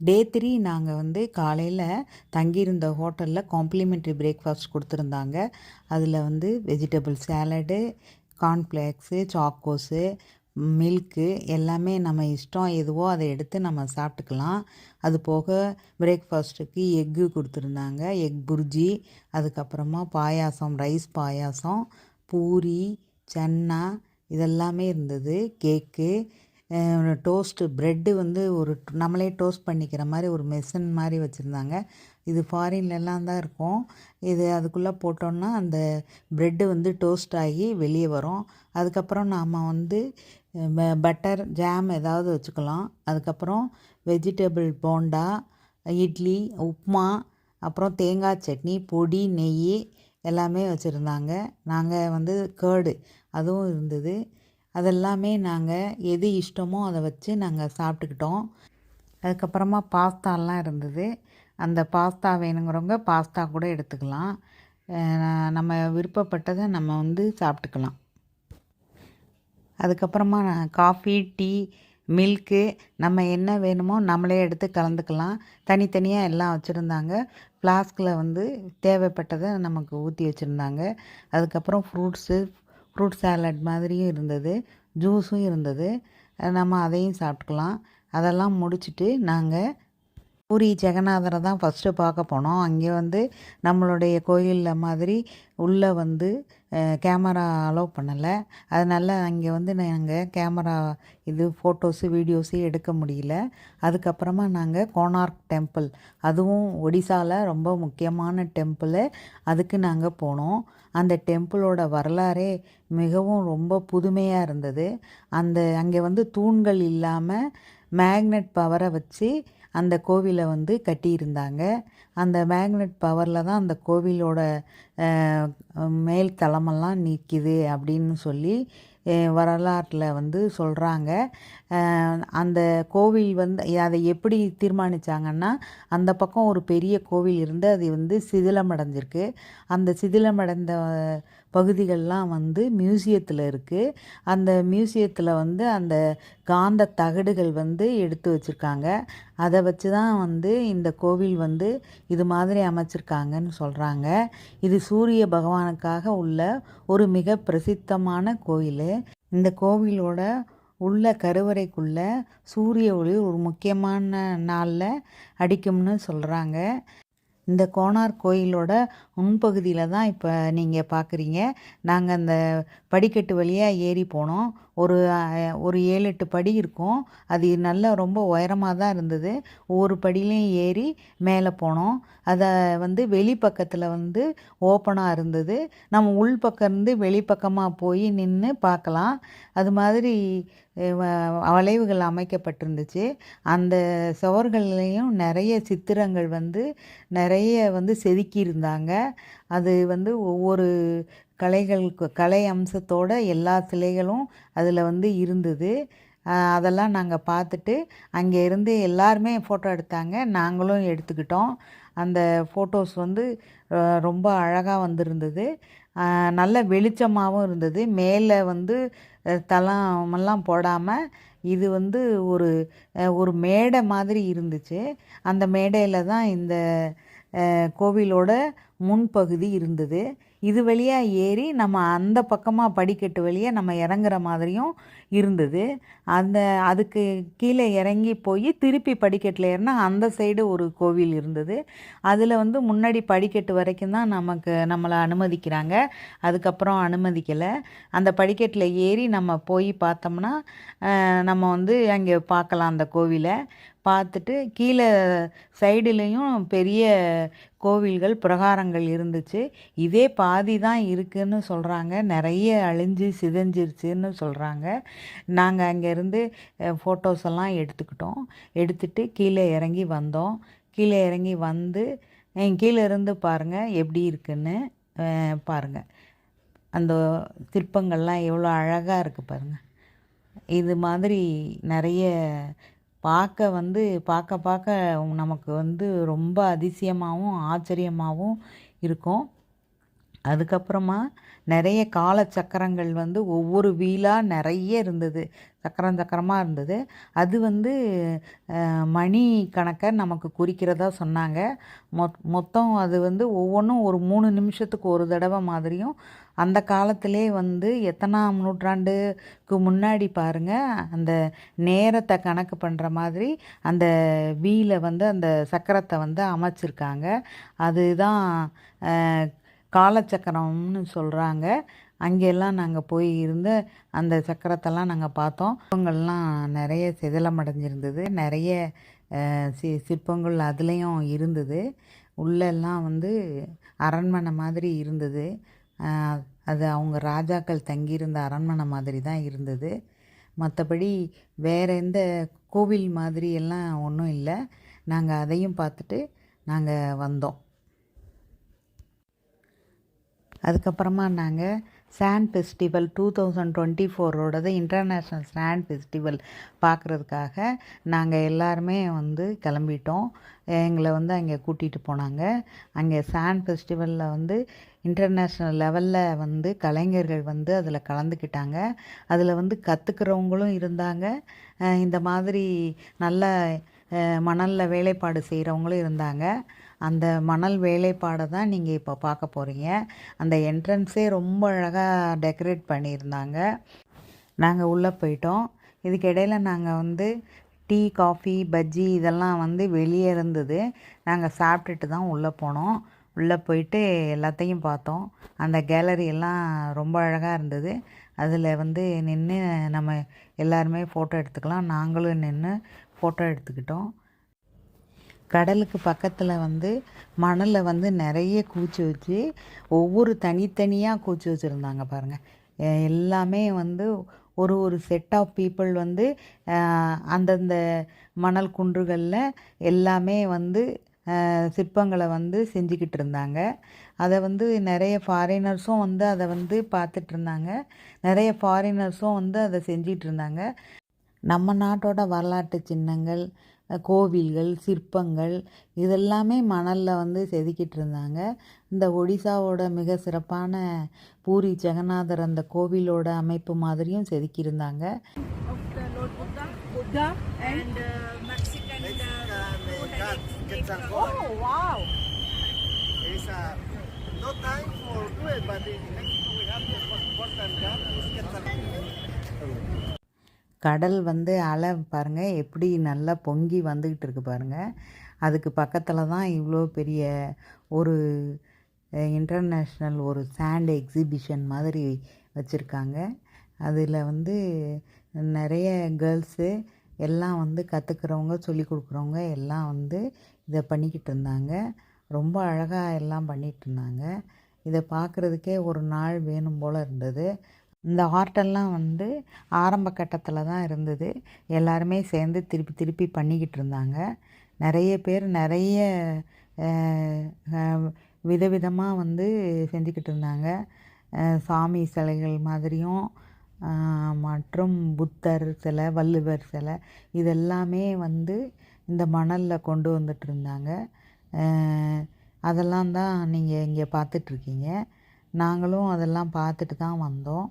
Day three நாங்கள் வந்து காலையில் தங்கியிருந்த ஹோட்டலில் காம்ப்ளிமெண்ட்ரி பிரேக்ஃபாஸ்ட் கொடுத்துருந்தாங்க. அதில் வந்து vegetable salad cornflakes chocos milk எல்லாமே நம்ம இஷ்டம் எதுவோ அதை எடுத்து நம்ம சாப்பிட்டுக்கலாம். அது போக பிரேக்ஃபாஸ்ட்டுக்கு எக்கு கொடுத்துருந்தாங்க. எக் புர்ஜி அதுக்கப்புறமா பாயாசம் ரைஸ் பாயாசம் பூரி சன்னா இதெல்லாமே இருந்தது. கேக்கு டோஸ்ட்டு ப்ரெட்டு வந்து ஒரு நம்மளே டோஸ்ட் பண்ணிக்கிற மாதிரி ஒரு மெஷின் மாதிரி வச்சுருந்தாங்க. இது ஃபாரின்லலாம் தான் இருக்கும். இது அதுக்குள்ளே போட்டோன்னா அந்த ப்ரெட்டு வந்து டோஸ்ட் ஆகி வெளியே வரும். அதுக்கப்புறம் நாம் வந்து பட்டர் ஜாம் ஏதாவது வச்சுக்கலாம். அதுக்கப்புறம் வெஜிடபிள் போண்டா இட்லி உப்புமா அப்புறம் தேங்காய் சட்னி பொடி நெய் எல்லாமே வச்சுருந்தாங்க. நாங்கள் வந்து கேர்டு அதுவும் இருந்தது. அதெல்லாமே நாங்கள் எது இஷ்டமோ அதை வச்சு நாங்கள் சாப்பிட்டுக்கிட்டோம். அதுக்கப்புறமா பாஸ்தாலாம் இருந்தது. அந்த பாஸ்தா வேணுங்கிறவங்க பாஸ்தா கூட எடுத்துக்கலாம். நம்ம விருப்பப்பட்டதை நம்ம வந்து சாப்பிட்டுக்கலாம். அதுக்கப்புறமா காஃபி டீ மில்க்கு நம்ம என்ன வேணுமோ நம்மளே எடுத்து கலந்துக்கலாம். தனித்தனியாக எல்லாம் வச்சுருந்தாங்க. ஃப்ளாஸ்கில் வந்து தேவைப்பட்டதை நமக்கு ஊற்றி வச்சுருந்தாங்க. அதுக்கப்புறம் ஃப்ரூட்ஸு ஃப்ரூட் சாலட் மாதிரியும் இருந்தது ஜூஸும் இருந்தது. நம்ம அதையும் சாப்பிட்டுக்கலாம். அதெல்லாம் முடிச்சுட்டு நாங்கள் பூரி ஜெகநாதரை தான் ஃபஸ்ட்டு பார்க்க போனோம். அங்கே வந்து நம்மளுடைய கோயிலில் மாதிரி உள்ளே வந்து கேமரா அலோவ் பண்ணலை. அதனால் அங்கே வந்து நாங்கள் கேமரா இது ஃபோட்டோஸு வீடியோஸு எடுக்க முடியல. அதுக்கப்புறமா நாங்கள் கோனார்க் டெம்பிள் அதுவும் ஒடிசாவில் ரொம்ப முக்கியமான டெம்பிளு அதுக்கு நாங்கள் போனோம். அந்த டெம்பிளோட வரலாறே மிகவும் ரொம்ப புதுமையாக இருந்தது. அந்த அங்கே வந்து தூண்கள் இல்லாமல் மேக்னெட் பவரை வச்சு அந்த கோவிலை வந்து கட்டியிருந்தாங்க. அந்த மேக்னெட் பவரில் தான் அந்த கோவிலோட மேல் தளமெல்லாம் நிற்கிது அப்படின்னு சொல்லி வரலாற்றில் வந்து சொல்கிறாங்க அந்த கோவில் வந்து அதை எப்படி தீர்மானித்தாங்கன்னா அந்த பக்கம் ஒரு பெரிய கோவில் இருந்து அது வந்து சிதிலமடைஞ்சிருக்கு. அந்த சிதிலமடைந்த பகுதிகள்லாம் வந்து மியூசியத்தில் இருக்குது அந்த மியூசியத்தில் வந்து அந்த காந்த தகடுகள் வந்து எடுத்து வச்சுருக்காங்க. அதை வச்சு தான் வந்து இந்த கோவில் வந்து இது மாதிரி அமைச்சிருக்காங்கன்னு சொல்கிறாங்க இது சூரிய பகவானுக்காக உள்ள ஒரு மிக பிரசித்தமான கோவில் இந்த கோவிலோட உள்ள கருவறைக்குள்ளே சூரிய ஒளி ஒரு முக்கியமான நாளில் அடிக்கும்னு சொல்கிறாங்க இந்த கோனார் கோயிலோட முன்பகுதியில் தான் இப்போ நீங்கள் பார்க்குறீங்க நாங்கள் அந்த படிக்கட்டு வழியாக ஏறி போனோம். ஒரு ஒரு ஏழு எட்டு படி இருக்கும். அது நல்லா ரொம்ப உயரமாக தான் இருந்தது. ஒவ்வொரு படியிலையும் ஏறி மேலே போனோம். அதை வந்து வெளிப்பக்கத்தில் வந்து ஓப்பனாக இருந்தது. நம்ம உள் பக்கம் இருந்து வெளிப்பக்கமாக போய் நின்று பார்க்கலாம் அது மாதிரி வளைவுகள் அமைக்கப்பட்டிருந்துச்சு. அந்த சுவர்கள்லேயும் நிறைய சித்திரங்கள் வந்து நிறைய வந்து செதுக்கியிருந்தாங்க. அது வந்து ஒவ்வொரு கலைகளுக்கு கலை அம்சத்தோட எல்லா சிலைகளும் அதில் வந்து இருந்தது. அதெல்லாம் நாங்கள் பார்த்துட்டு அங்கே இருந்து எல்லாருமே ஃபோட்டோ எடுத்தாங்க. நாங்களும் எடுத்துக்கிட்டோம். அந்த ஃபோட்டோஸ் வந்து ரொம்ப அழகாக வந்திருந்தது. நல்ல வெளிச்சமாகவும் இருந்தது. மேலே வந்து தளமெல்லாம் போடாமல் இது வந்து ஒரு ஒரு மேடை மாதிரி இருந்துச்சு. அந்த மேடையில் தான் இந்த கோவிலோட முன்பகுதி இருந்தது. இது வழியாக ஏறி நம்ம அந்த பக்கமாக படிக்கட்டு வழியாக நம்ம இறங்குற மாதிரியும் இருந்தது. அந்த அதுக்கு கீழே இறங்கி போய் திருப்பி படிக்கட்டில் ஏறினா அந்த சைடு ஒரு கோவில் இருந்தது. அதில் வந்து முன்னாடி படிக்கட்டு வரைக்கும் தான் நமக்கு நம்மளை அனுமதிக்கிறாங்க. அதுக்கப்புறம் அனுமதிக்கலை. அந்த படிக்கட்டில் ஏறி நம்ம போய் பார்த்தோம்னா நம்ம வந்து அங்கே பார்க்கலாம் அந்த கோவிலை. பார்த்துட்டு கீழே சைடுலேயும் பெரிய கோவில்கள் பிரகாரங்கள் இருந்துச்சு. இதே பாதி தான் இருக்குதுன்னு சொல்கிறாங்க நிறைய அழிஞ்சு சிதைஞ்சிருச்சுன்னு சொல்கிறாங்க நாங்கள் அங்கேருந்து ஃபோட்டோஸ் எல்லாம் எடுத்துக்கிட்டோம். எடுத்துகிட்டு கீழே இறங்கி வந்தோம். கீழே இறங்கி வந்து கீழே இருந்து பாருங்கள் எப்படி இருக்குன்னு பாருங்கள் அந்த சிற்பங்கள்லாம் எவ்வளோ அழகாக இருக்குது பாருங்கள் இது மாதிரி நிறைய பார்க்க வந்து பார்க்க பார்க்க நமக்கு வந்து ரொம்ப அதிசயமாகவும் ஆச்சரியமாகவும் இருக்கும். அதுக்கப்புறமா நிறைய கால சக்கரங்கள் வந்து ஒவ்வொரு வீலாக நிறைய இருந்தது. சக்கரம் சக்கரமாக இருந்தது. அது வந்து மணி கணக்கை நமக்கு குறிக்கிறதா சொன்னாங்க. மொத் மொத்தம் அது வந்து ஒவ்வொன்றும் ஒரு மூணு நிமிஷத்துக்கு ஒரு தடவை மாதிரியும் அந்த காலத்திலே வந்து எத்தனாம் நூற்றாண்டுக்கு முன்னாடி பாருங்கள் அந்த நேரத்தை கணக்கு பண்ணுற மாதிரி அந்த வீலை வந்து அந்த சக்கரத்தை வந்து அமைச்சிருக்காங்க. அதுதான் காலச்சக்கரம்னு சொல்கிறாங்க அங்கெல்லாம் நாங்கள் போய் இருந்து அந்த சக்கரத்தெல்லாம் நாங்கள் பார்த்தோம். சிற்பங்கள்லாம் நிறைய சிதிலமடைஞ்சிருந்தது. நிறைய சி சிற்பங்கள் அதுலேயும் இருந்தது. உள்ளெல்லாம் வந்து அரண்மனை மாதிரி இருந்தது. அது அவங்க ராஜாக்கள் தங்கியிருந்த அரண்மனை மாதிரி தான் இருந்தது. மற்றபடி வேறு எந்த கோவில் மாதிரி எல்லாம் ஒன்றும் இல்லை. நாங்கள் அதையும் பார்த்துட்டு நாங்கள் வந்தோம். அதுக்கப்புறமா நாங்கள் sand festival two thousand twenty ஃபோரோடது international sand festival பார்க்குறதுக்காக நாங்கள் எல்லாருமே வந்து கிளம்பிட்டோம். எங்களை வந்து அங்கே கூட்டிகிட்டு போனாங்க. அங்கே சாண்ட் ஃபெஸ்டிவலில் வந்து இன்டர்நேஷ்னல் லெவலில் வந்து கலைஞர்கள் வந்து அதில் கலந்துக்கிட்டாங்க. அதில் வந்து கற்றுக்கிறவங்களும் இருந்தாங்க. இந்த மாதிரி நல்ல மணலில் வேலைப்பாடு செய்கிறவங்களும் இருந்தாங்க. அந்த மணல் வேலைப்பாடை தான் நீங்கள் இப்போ பார்க்க போகிறீங்க அந்த என்ட்ரன்ஸே ரொம்ப அழகாக டெக்கரேட் பண்ணியிருந்தாங்க. நாங்கள் உள்ளே போயிட்டோம். இதுக்கு நாங்கள் வந்து டீ காஃபி பஜ்ஜி இதெல்லாம் வந்து வெளியே இருந்தது. நாங்கள் சாப்பிட்டுட்டு தான் உள்ளே போனோம். உள்ளே போயிட்டு எல்லாத்தையும் பார்த்தோம். அந்த கேலரி எல்லாம் ரொம்ப அழகாக இருந்தது. அதில் வந்து நின்று நம்ம எல்லாருமே ஃபோட்டோ எடுத்துக்கலாம். நாங்களும் நின்று ஃபோட்டோ எடுத்துக்கிட்டோம். கடலுக்கு பக்கத்தில் வந்து மணலில் வந்து நிறைய கூச்சி வச்சு ஒவ்வொரு தனித்தனியாக கூச்சி வச்சுருந்தாங்க பாருங்கள் எல்லாமே வந்து ஒரு ஒரு செட் ஆஃப் பீப்புள் வந்து அந்தந்த மணல் குன்றுகளில் எல்லாமே வந்து சிற்பங்களை வந்து செஞ்சுக்கிட்டு இருந்தாங்க. அதை வந்து நிறைய ஃபாரினர்ஸும் வந்து அதை வந்து பார்த்துட்டு இருந்தாங்க. நிறைய ஃபாரினர்ஸும் வந்து அதை செஞ்சிகிட்டு இருந்தாங்க. நம்ம நாட்டோட வரலாற்று சின்னங்கள் கோவில்கள் சிற்பங்கள் இதெல்லாமே மணலில் வந்து செதுக்கிட்டு இருந்தாங்க. இந்த ஒடிசாவோட மிக சிறப்பான பூரி ஜெகநாதர் அந்த கோவிலோட அமைப்பு மாதிரியும் செதுக்கியிருந்தாங்க of the கடல் வந்து அலை பாருங்கள் எப்படி நல்லா பொங்கி வந்துக்கிட்டு இருக்கு பாருங்கள் அதுக்கு பக்கத்தில் தான் இவ்வளோ பெரிய ஒரு இன்டர்நேஷ்னல் ஒரு சாண்ட் எக்ஸிபிஷன் மாதிரி வச்சுருக்காங்க. அதில் வந்து நிறைய கேர்ள்ஸு எல்லாம் வந்து கற்றுக்கிறவங்க சொல்லி கொடுக்குறவங்க எல்லாம் வந்து இதை பண்ணிக்கிட்டு இருந்தாங்க. ரொம்ப அழகாக எல்லாம் பண்ணிகிட்டு இருந்தாங்க. இதை பார்க்குறதுக்கே ஒரு நாள் வேணும் போல் இருந்தது. இந்த ஆர்ட்டெல்லாம் வந்து ஆரம்ப கட்டத்தில் தான் இருந்தது. எல்லாருமே சேர்ந்து திருப்பி திருப்பி பண்ணிக்கிட்டு இருந்தாங்க. நிறைய பேர் நிறைய விதவிதமாக வந்து செஞ்சுக்கிட்டு இருந்தாங்க. சாமி சிலைகள் மாதிரியும் மற்றும் புத்தர் சிலை வள்ளுவர் சிலை இதெல்லாமே வந்து இந்த மணலில் கொண்டு வந்துட்டு இருந்தாங்க. அதெல்லாம் தான் நீங்கள் இங்கே பார்த்துட்ருக்கீங்க நாங்களும் அதெல்லாம் பார்த்துட்டு தான் வந்தோம்.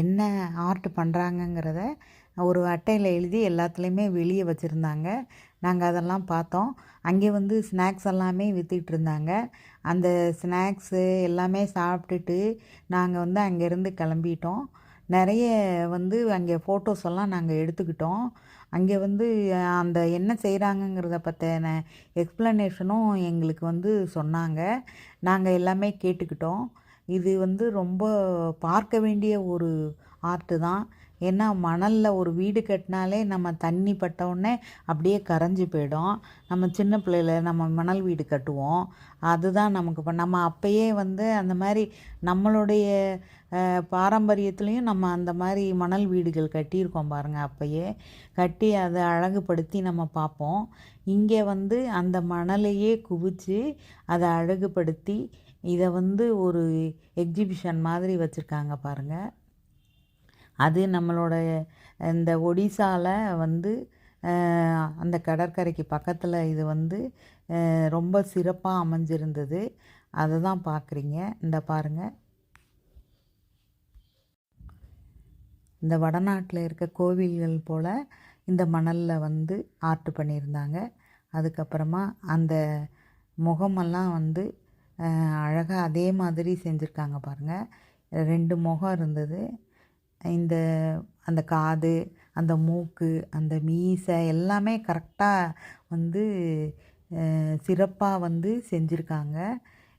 என்ன ஆர்ட் பண்ணுறாங்கங்கிறத ஒரு அட்டையில் எழுதி எல்லாத்துலேயுமே வெளியே வச்சுருந்தாங்க. நாங்கள் அதெல்லாம் பார்த்தோம். அங்கே வந்து ஸ்நாக்ஸ் எல்லாமே விற்றுக்கிட்டு இருந்தாங்க அந்த ஸ்நாக்ஸு எல்லாமே சாப்பிட்டுட்டு நாங்கள் வந்து அங்கேருந்து கிளம்பிட்டோம். நிறைய வந்து அங்கே ஃபோட்டோஸ் எல்லாம் நாங்கள் எடுத்துக்கிட்டோம். அங்கே வந்து அந்த என்ன செய்கிறாங்கங்கிறத பற்றின எக்ஸ்ப்ளனேஷனும் எங்களுக்கு வந்து சொன்னாங்க. நாங்கள் எல்லாமே கேட்டுக்கிட்டோம். இது வந்து ரொம்ப பார்க்க வேண்டிய ஒரு ஆர்ட்டு தான். ஏன்னா மணலில் ஒரு வீடு கட்டினாலே நம்ம தண்ணி பட்டவுடனே அப்படியே கரைஞ்சி போயிடும். நம்ம சின்ன பிள்ளையில நம்ம மணல் வீடு கட்டுவோம். அதுதான் நமக்கு இப்போ நம்ம அப்பயே வந்து அந்த மாதிரி நம்மளுடைய பாரம்பரியத்துலேயும் நம்ம அந்த மாதிரி மணல் வீடுகள் கட்டியிருக்கோம் பாருங்கள் அப்பயே. கட்டி அதை அழகுபடுத்தி நம்ம பார்ப்போம். இங்கே வந்து அந்த மணலையே குவிச்சு அதை அழகுபடுத்தி இதை வந்து ஒரு எக்ஸிபிஷன் மாதிரி வச்சுருக்காங்க பாருங்கள் அது நம்மளோட இந்த ஒடிசாவில் வந்து அந்த கடற்கரைக்கு பக்கத்தில் இது வந்து ரொம்ப சிறப்பாக அமைஞ்சிருந்தது. அதை தான் பார்க்குறீங்க இந்த பாருங்கள் இந்த வடநாட்டில் இருக்க கோவில்கள் போல் இந்த மணலில் வந்து ஆர்ட் பண்ணியிருந்தாங்க. அதுக்கப்புறமா அந்த முகமெல்லாம் வந்து அழகாக அதே மாதிரி செஞ்சுருக்காங்க பாருங்கள் ரெண்டு முகம் இருந்தது. இந்த அந்த காது அந்த மூக்கு அந்த மீசை எல்லாமே கரெக்டாக வந்து சிறப்பாக வந்து செஞ்சுருக்காங்க.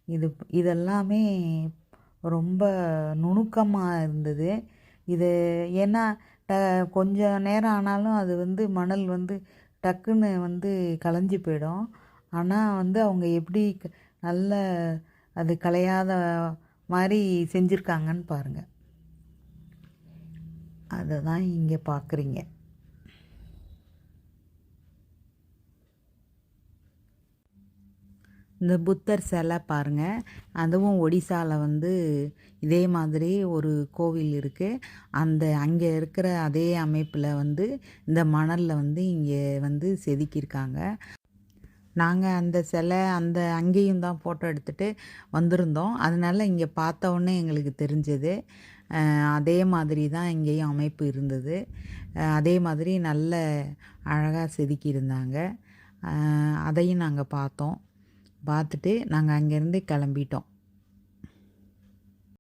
இது இதெல்லாமே ரொம்ப நுணுக்கமாக இருந்தது. இது ஏன்னா ட கொஞ்சம் நேரம் ஆனாலும் அது வந்து மணல் வந்து டக்குன்னு வந்து களைஞ்சி போயிடும். ஆனால் வந்து அவங்க எப்படி க- நல்ல அது கலையாத மாதிரி செஞ்சுருக்காங்கன்னு பாருங்கள் அதை தான் இங்கே பார்க்குறீங்க இந்த புத்தர் சிலை பாருங்கள் அதுவும் ஒடிசாவில் வந்து இதே மாதிரி ஒரு கோவில் இருக்குது அந்த அங்கே இருக்கிற அதே அமைப்பில் வந்து இந்த மணலில் வந்து இங்கே வந்து செதுக்கியிருக்காங்க. நாங்கள் அந்த சிலை அந்த அங்கேயும் தான் ஃபோட்டோ எடுத்துகிட்டு வந்திருந்தோம். அதனால் இங்கே பார்த்த உடனே எங்களுக்கு தெரிஞ்சது. அதே மாதிரி தான் இங்கேயும் அமைப்பு இருந்தது. அதே மாதிரி நல்ல அழகாக செதுக்கியிருந்தாங்க இருந்தாங்க. அதையும் நாங்கள் பார்த்தோம். பார்த்துட்டு நாங்கள் அங்கேருந்து கிளம்பிட்டோம்.